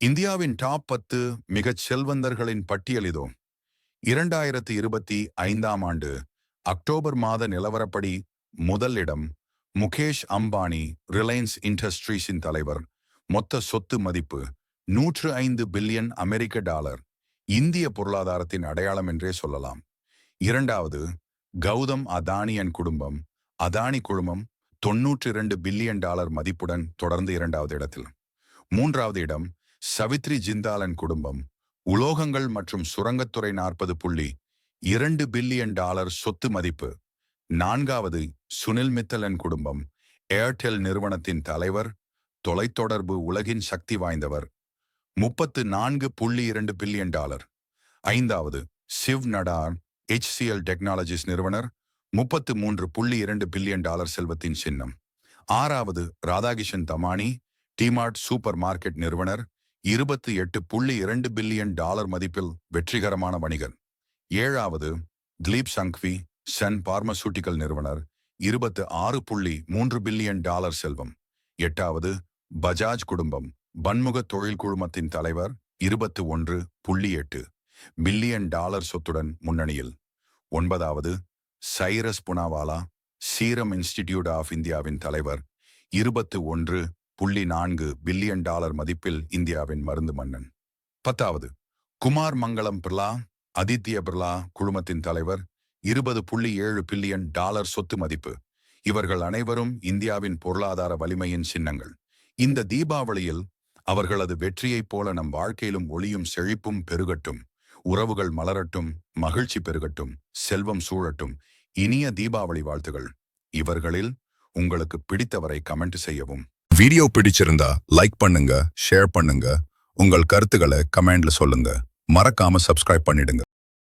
இந்தியாவின் டாப் பத்து மிகச் செல்வந்தர்களின் பட்டியல் இதோ. இரண்டாயிரத்து இருபத்தி ஐந்தாம் ஆண்டு அக்டோபர் மாத நிலவரப்படி முதல் இடம் முகேஷ் அம்பானி ரிலையன்ஸ் இண்டஸ்ட்ரீஸின் தலைவர். மொத்த சொத்து மதிப்பு நூற்று ஐந்து பில்லியன் அமெரிக்க டாலர். இந்திய பொருளாதாரத்தின் அடையாளம் என்றே சொல்லலாம். இரண்டாவது கௌதம் அதானியன் குடும்பம். அதானி குழுமம் தொன்னூற்றி இரண்டு பில்லியன் டாலர் மதிப்புடன் தொடர்ந்து இரண்டாவது இடத்தில். மூன்றாவது இடம் சவித்ரி ஜிந்தாலன் குடும்பம் உலோகங்கள் மற்றும் சுரங்கத்துறை நாற்பது புள்ளி இரண்டு பில்லியன் டாலர் சொத்து மதிப்பு. நான்காவது சுனில் மித்தலன் குடும்பம் ஏர்டெல் நிறுவனத்தின் தலைவர் தொலைத்தொடர்பு உலகின் சக்தி வாய்ந்தவர். முப்பத்து நான்கு புள்ளி இரண்டு பில்லியன் டாலர். ஐந்தாவது சிவ் நடார் HCL டெக்னாலஜிஸ் நிறுவனர் முப்பத்து மூன்று புள்ளி இரண்டு பில்லியன் டாலர் செல்வத்தின் சின்னம். ஆறாவது ராதாகிஷன் தமானி டிமார்ட் சூப்பர் மார்க்கெட் நிறுவனர் இருபத்தி எட்டு புள்ளி இரண்டு பில்லியன் டாலர் மதிப்பில் வெற்றிகரமான வணிகர் ஏழாவது திலீப் சங்வி சன் பார்மசூட்டிக்கல் நிறுவனர் இருபத்து ஆறு புள்ளி மூன்று பில்லியன் டாலர் செல்வம். எட்டாவது பஜாஜ் குடும்பம் பன்முக தொழில் குழுமத்தின் தலைவர் இருபத்து ஒன்று புள்ளி எட்டு பில்லியன் டாலர் சொத்துடன் முன்னணியில். ஒன்பதாவது சைரஸ் புனாவாலா சீரம் இன்ஸ்டிடியூட் ஆஃப் இந்தியாவின் தலைவர் இருபத்து ஒன்று புள்ளி நான்கு பில்லியன் டாலர் மதிப்பில் இந்தியாவின் மருந்து மன்னன். பத்தாவது குமார் மங்களம் பிர்லா அதித்ய பிர்லா குழுமத்தின் தலைவர் இருபது புள்ளி ஏழு பில்லியன் டாலர் சொத்து மதிப்பு. இவர்கள் அனைவரும் இந்தியாவின் பொருளாதார வலிமையின் சின்னங்கள். இந்த தீபாவளியில் அவர்களது வெற்றியைப் போல நம் வாழ்க்கையிலும் ஒளியும் செழிப்பும் பெருகட்டும். உறவுகள் மலரட்டும் மகிழ்ச்சி பெருகட்டும் செல்வம் சூழட்டும். இனிய தீபாவளி வாழ்த்துகள். இவர்களில் உங்களுக்கு பிடித்தவரை கமெண்ட் செய்யவும். வீடியோ பிடிச்சிருந்தா லைக் பண்ணுங்க ஷேர் பண்ணுங்க. உங்கள் கருத்துக்களை கமெண்ட்ல சொல்லுங்க. மறக்காம சப்ஸ்கிரைப் பண்ணிடுங்க.